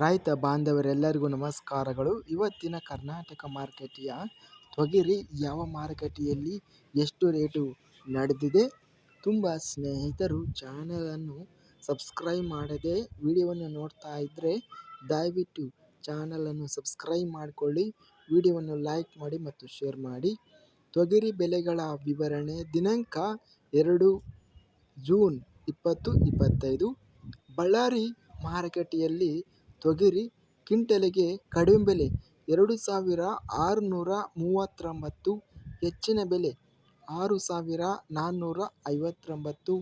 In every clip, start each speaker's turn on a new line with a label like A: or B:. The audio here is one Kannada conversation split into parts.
A: ರೈತ ಬಾಂಧವರೆಲ್ಲರಿಗೂ ನಮಸ್ಕಾರಗಳು. ಇವತ್ತಿನ ಕರ್ನಾಟಕ ಮಾರುಕಟ್ಟೆಯ ತೊಗರಿ ಯಾವ ಮಾರುಕಟ್ಟೆಯಲ್ಲಿ ಎಷ್ಟು ರೇಟು ನಡೆದಿದೆ ತುಂಬ ಸ್ನೇಹಿತರು ಚಾನಲನ್ನು ಸಬ್ಸ್ಕ್ರೈಬ್ ಮಾಡದೆ ವಿಡಿಯೋವನ್ನು ನೋಡ್ತಾ ಇದ್ದರೆ ದಯವಿಟ್ಟು ಚಾನಲನ್ನು ಸಬ್ಸ್ಕ್ರೈಬ್ ಮಾಡಿಕೊಳ್ಳಿ, ವಿಡಿಯೋವನ್ನು ಲೈಕ್ ಮಾಡಿ ಮತ್ತು ಶೇರ್ ಮಾಡಿ. ತೊಗರಿ ಬೆಲೆಗಳ ವಿವರಣೆ, ದಿನಾಂಕ ಎರಡು ಜೂನ್ ಇಪ್ಪತ್ತು ಇಪ್ಪತ್ತೈದು. ಬಳ್ಳಾರಿ ಮಾರುಕಟ್ಟೆಯಲ್ಲಿ ತೊಗರಿ ಕ್ವಿಂಟಾಲಿಗೆ ಕಡಿಮೆ ಬೆಲೆ ಎರಡು ಸಾವಿರ ಆರುನೂರ ಮೂವತ್ತೊಂಬತ್ತು, ಹೆಚ್ಚಿನ ಬೆಲೆ ಆರು ಸಾವಿರ ನಾನ್ನೂರ ಐವತ್ತೊಂಬತ್ತು,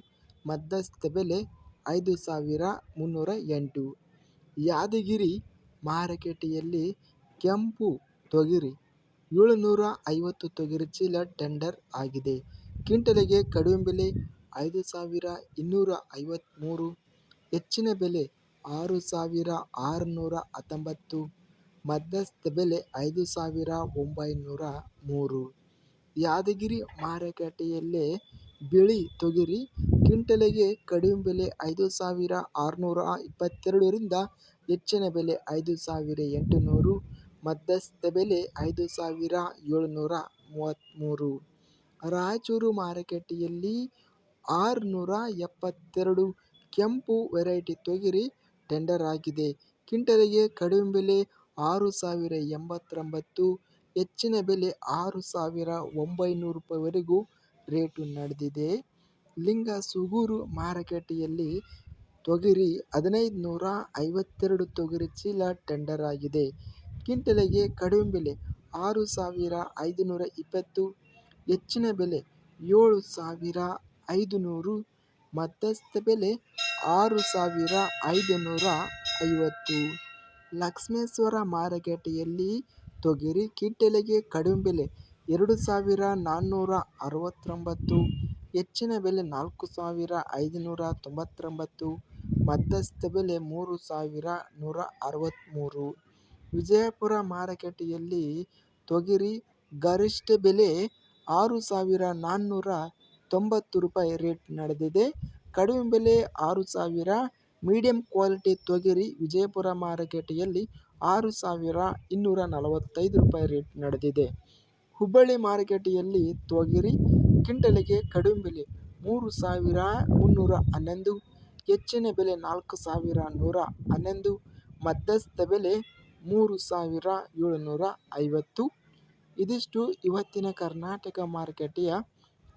A: ಮಧ್ಯಸ್ಥ ಬೆಲೆ ಐದು ಸಾವಿರ ಮುನ್ನೂರ ಎಂಟು. ಯಾದಗಿರಿ ಮಾರುಕಟ್ಟೆಯಲ್ಲಿ ಕೆಂಪು ತೊಗರಿ ಏಳುನೂರ ಐವತ್ತು ತೊಗರಿ ಚೀಲ ಟೆಂಡರ್ ಆಗಿದೆ. ಕ್ವಿಂಟಲಿಗೆ ಕಡಿಮೆ ಬೆಲೆ ಐದು ಸಾವಿರ ಇನ್ನೂರ ಐವತ್ತ್ಮೂರು ಹೆಚ್ಚಿನ ಬೆಲೆ ಆರು ಸಾವಿರ ಆರುನೂರ ಹತ್ತೊಂಬತ್ತು, ಮಧ್ಯಸ್ಥ ಬೆಲೆ ಐದು ಸಾವಿರ ಒಂಬೈನೂರ ಮೂರು. ಯಾದಗಿರಿ ಮಾರುಕಟ್ಟೆಯಲ್ಲಿ ಬಿಳಿ ತೊಗರಿ, ಕ್ವಿಂಟಲಿಗೆ ಕಡಿಮೆ ಬೆಲೆ ಐದು ಸಾವಿರ ಆರುನೂರ ಇಪ್ಪತ್ತೆರಡರಿಂದ ಹೆಚ್ಚಿನ ಬೆಲೆ ಐದು ಸಾವಿರ ಎಂಟುನೂರು, ಮಧ್ಯಸ್ಥ ಬೆಲೆ ಐದು ಸಾವಿರ ಏಳುನೂರ ಮೂವತ್ತ್ಮೂರು. ರಾಯಚೂರು ಮಾರುಕಟ್ಟೆಯಲ್ಲಿ ಆರುನೂರ ಎಪ್ಪತ್ತೆರಡು ಕೆಂಪು ವೆರೈಟಿ ತೊಗರಿ ಟೆಂಡರ್ ಆಗಿದೆ. ಕಿಂಟಲಿಗೆ ಕಡಿಮೆ ಬೆಲೆ ಆರು ಸಾವಿರ ಎಂಬತ್ತೊಂಬತ್ತು, ಹೆಚ್ಚಿನ ಬೆಲೆ ಆರು ಸಾವಿರ ಒಂಬೈನೂರು ರೂಪಾಯಿವರೆಗೂ ರೇಟು ನಡೆದಿದೆ. ಲಿಂಗಸೂಗೂರು ಮಾರುಕಟ್ಟೆಯಲ್ಲಿ ತೊಗರಿ ಹದಿನೈದು ನೂರ ಐವತ್ತೆರಡು ತೊಗರಿ ಚೀಲ ಟೆಂಡರ್ ಆಗಿದೆ. ಕಿಂಟಲಿಗೆ ಕಡಿಮೆ ಬೆಲೆ ಆರು ಸಾವಿರ ಐದುನೂರ ಇಪ್ಪತ್ತು ಹೆಚ್ಚಿನ ಬೆಲೆ ಏಳು ಸಾವಿರ ಐದುನೂರು, ಮಧ್ಯಸ್ಥ ಬೆಲೆ ಆರು ಸಾವಿರ ಐದುನೂರ ಐವತ್ತು ಲಕ್ಷ್ಮೇಶ್ವರ ಮಾರುಕಟ್ಟೆಯಲ್ಲಿ ತೊಗರಿ ಕಿಟ್ಟೆಲೆಗೆ ಕಡಿಮೆ ಬೆಲೆ ಎರಡು ಸಾವಿರ ನಾನ್ನೂರ ಅರವತ್ತೊಂಬತ್ತು ಹೆಚ್ಚಿನ ಬೆಲೆ ನಾಲ್ಕು ಸಾವಿರ ಐದುನೂರ ತೊಂಬತ್ತೊಂಬತ್ತು ಮಧ್ಯಸ್ಥ ಬೆಲೆ ಮೂರು ಸಾವಿರ ನೂರ ಅರವತ್ತ್ಮೂರು ವಿಜಯಪುರ ಮಾರುಕಟ್ಟೆಯಲ್ಲಿ ತೊಗರಿ ಗರಿಷ್ಠ ಬೆಲೆ ಆರು ಸಾವಿರ ನಾನ್ನೂರ ತೊಂಬತ್ತು ರೂಪಾಯಿ ರೇಟ್ ನಡೆದಿದೆ. ಕಡಿಮೆ ಬೆಲೆ ಆರು ಸಾವಿರ, ಮೀಡಿಯಂ ಕ್ವಾಲಿಟಿ ತೊಗರಿ ವಿಜಯಪುರ ಮಾರುಕಟ್ಟೆಯಲ್ಲಿ ಆರು ಸಾವಿರ ಇನ್ನೂರ ನಲವತ್ತೈದು ರೂಪಾಯಿ ರೇಟ್ ನಡೆದಿದೆ. ಹುಬ್ಬಳ್ಳಿ ಮಾರುಕಟ್ಟೆಯಲ್ಲಿ ತೊಗರಿ ಕ್ವಿಂಟಲಿಗೆ ಕಡಿಮೆ ಬೆಲೆ ಮೂರು ಸಾವಿರ ಮುನ್ನೂರ ಹನ್ನೊಂದು, ಹೆಚ್ಚಿನ ಬೆಲೆ ನಾಲ್ಕು ಸಾವಿರ ನೂರ ಹನ್ನೊಂದು, ಮಧ್ಯಸ್ಥ ಬೆಲೆ ಮೂರು ಸಾವಿರ ಏಳುನೂರ ಐವತ್ತು. ಇದಿಷ್ಟು ಇವತ್ತಿನ ಕರ್ನಾಟಕ ಮಾರುಕಟ್ಟೆಯ